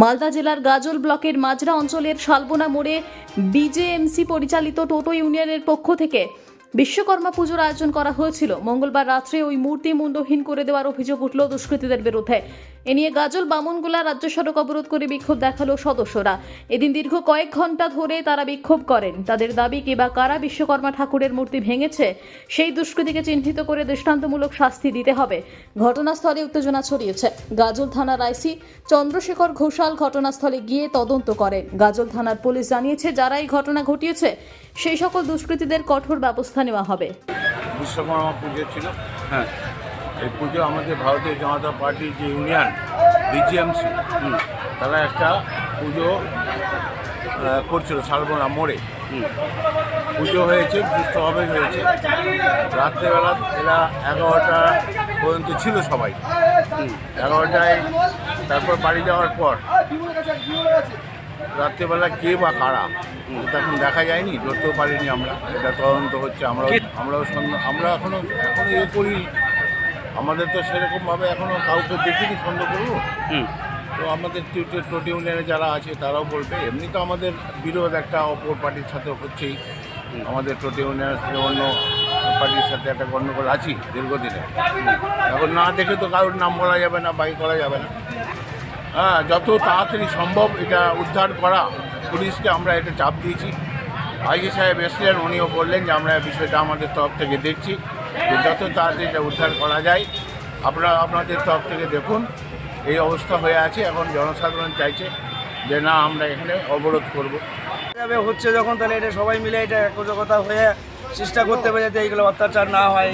মালদা জেলার গাজল ব্লকের মাজরা অঞ্চলের শালবোনা মোড়ে বিজেএমসি পরিচালিত টোটো ইউনিয়নের পক্ষ থেকে বিশ্বকর্মা পুজোর আয়োজন করা হয়েছিল। মঙ্গলবার রাত্রে ওই মূর্তি মুন্ডহীন করে দেওয়ার অভিযোগ উঠল দুষ্কৃতীদের বিরুদ্ধে। এ নিয়ে গাজল বামনগোলা রাজ্য সড়ক অবরোধ করে বিক্ষোভ দেখাল সদস্যরা। এদিন দীর্ঘ কয়েক ঘণ্টা ধরে তারা বিক্ষোভ করেন। তাদের দাবি কে বা কারা বিশ্বকর্মা ঠাকুরের মূর্তি ভেঙেছে সেই দুষ্কৃতীকে চিহ্নিত করে দৃষ্টান্তমূলক শাস্তি দিতে হবে। ঘটনাস্থলে উত্তেজনা ছড়িয়েছে। গাজল থানার আইসি চন্দ্রশেখর ঘোষাল ঘটনাস্থলে গিয়ে তদন্ত করেন। গাজল থানার পুলিশ জানিয়েছে যারা এই ঘটনা ঘটিয়েছে সেই সকল দুষ্কৃতীদের কঠোর ব্যবস্থা নেওয়া হবে। বিশ্বকর্মা পুজো ছিল। হ্যাঁ। এই পুজো আমাদের ভারতীয় জনতা পার্টির যে ইউনিয়ন বিজিএমসি তারা একটা পুজো করছিল শালবনা মোড়ে। পুজো হয়েছে সুস্থভাবে হয়েছে। রাত্রেবেলা এরা এগারোটা পর্যন্ত ছিল সবাই এগারোটায় তারপর বাড়ি যাওয়ার পর রাত্রেবেলা কে বা কারা তখন দেখা যায়নি ধরতেও পারিনি আমরা। এটা তদন্ত হচ্ছে আমরা আমরাও আমরা এখনও এখনও এ করি আমাদের তো সেরকমভাবে এখনও কাউকে দেখিনি সন্দেহ করব। হুম। তো আমাদের টোটো টোটো ইউনিয়নে যারা আছে তারাও বলবে। এমনি তো আমাদের বিরোধ একটা অপর পার্টির সাথে হচ্ছেই। আমাদের টোটো ইউনিয়নের সাথে অন্য পার্টির সাথে একটা গণ্ডগোল আছি দীর্ঘদিনে। এখন না দেখে তো কারোর নাম বলা যাবে না বাই করা যাবে না। হ্যাঁ যত তাড়াতাড়ি সম্ভব এটা উদ্ধার করা। পুলিশকে আমরা এটা চাপ দিয়েছি। আইজি সাহেব এসলেন উনিও বললেন যে আমরা বিষয়টা আমাদের তরফ থেকে দেখছি। যে যত তাড়াতাড়ি এটা উদ্ধার করা যায়, আপনারা আপনাদের তরফ থেকে দেখুন, এই অবস্থা হয়ে আছে, এখন জনসাধারণ চাইছে যে না, আমরা এখানে অবরোধ করব। যাবে হচ্ছে যখন, তাহলে এটা সবাই মিলে এটা একজকতা হয়ে চেষ্টা করতে হবে যাতে এইগুলো অত্যাচার না হয়,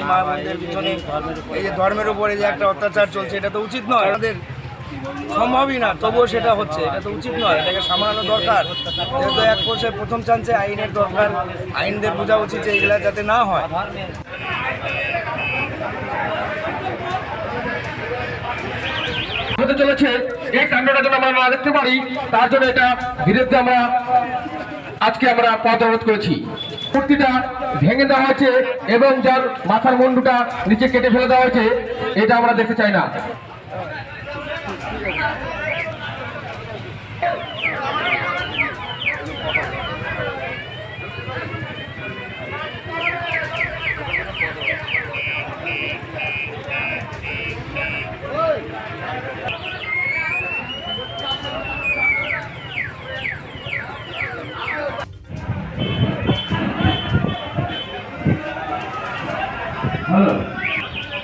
এই যে ধর্মের উপরে যে একটা অত্যাচার চলছে, এটা তো উচিত নয়। আমাদের সম্ভবই না, তবুও সেটা হচ্ছে, এটা তো উচিত নয়, এটাকে সামলানো দরকার। যেহেতু এক কোর্সে প্রথম চান্সে আইনের দরকার, আইনদের বোঝা উচিত যে এগুলা যাতে না হয়। চলেছে, এই কাণ্ডটা যেন আমরা না দেখতে পারি, তার জন্য এটা বিরুদ্ধে আমরা আজকে আমরা পথ অবরোধ করেছি। মূর্তিটা ভেঙে দেওয়া হয়েছে এবং যার মাথার মুন্ডুটা নিচে কেটে ফেলে দেওয়া হয়েছে, এটা আমরা দেখতে চাই না।